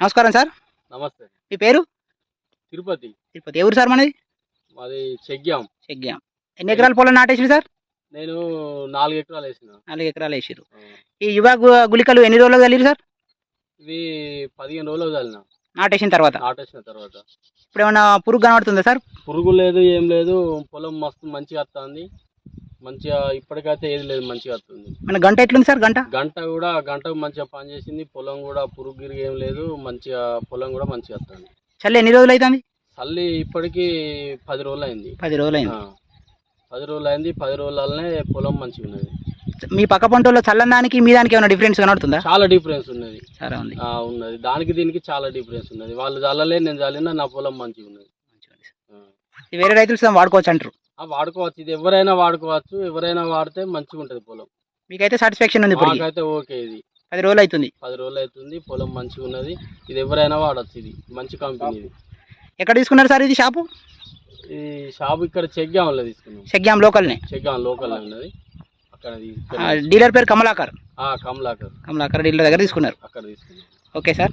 నమస్కారం సార్. నమస్తే. మీ పేరు? తిరుపతి. తిరుపతి. ఎవరు సార్ మనది? మాది చెగ్గాం. చెగ్గాం. ఎన్ని ఎకరాల పొలం నాటేసి సార్? నేను నాలుగు ఎకరాలు వేసిన. నాలుగు ఎకరాలు వేసారు ఈ యువ గుళికలు ఎన్ని రోజులు కలిగి సార్? ఇవి పదిహేను రోజులు వదిలిన నాటేసిన తర్వాత? నాటేసిన తర్వాత. ఇప్పుడు ఏమైనా పురుగు కనబడుతుందా సార్? పురుగు లేదు ఏం లేదు. పొలం మస్తు మంచిగా వస్తుంది మంచిగా ఇప్పటికైతే ఏది లేదు మంచిగా వస్తుంది. మన గంట ఎట్లుంది సార్ గంట? గంట కూడా గంటకు మంచిగా పనిచేసింది పొలం కూడా పురుగు గిరుగు ఏం లేదు. మంచిగా పొలం కూడా మంచిగా వస్తుంది. చల్లి ఎన్ని రోజులు అవుతుంది చల్లి ఇప్పటికి పది రోజులు అయింది పది రోజులు అయింది పది రోజులు అయింది పది రోజులనే పొలం మంచిగా ఉన్నది. మీ పక్క పంటలో చల్లని దానికి మీ దానికి ఏమైనా డిఫరెన్స్ కనబడుతుందా? చాలా డిఫరెన్స్ ఉన్నది. సరే ఉంది. ఉన్నది. దానికి దీనికి చాలా డిఫరెన్స్ ఉన్నది. వాళ్ళు చల్లలే నేను చల్లినా నా పొలం మంచిగా ఉన్నది వేరే రైతులు వాడుకోవచ్చు అంటారు. వాడుకోవచ్చు. ఇది ఎవరైనా వాడుకోవచ్చు. ఎవరైనా వాడితే మంచిగా ఉంటుంది పొలం. మీకైతే సాటిస్ఫాక్షన్ ఉంది మాకైతే ఓకే ఇది. పది రోజులు అవుతుంది పది రోజులు అవుతుంది పొలం మంచిగా ఉన్నది ఇది ఎవరైనా వాడచ్చు ఇది. మంచి కంపెనీ ఇది. ఎక్కడ తీసుకున్నారు సార్ ఇది షాపు? ఈ షాప్ ఇక్కడ చెగ్గాంలో తీసుకున్నాం. చెగ్గాం లోకల్నే? చెగ్గాం లోకల్లో ఉన్నది. అక్కడ. డీలర్ పేరు కమలాకర్. కమలాకర్. కమలాకర్ డీలర్ దగ్గర తీసుకున్నారు. అక్కడ తీసుకున్నాం. Okay sir.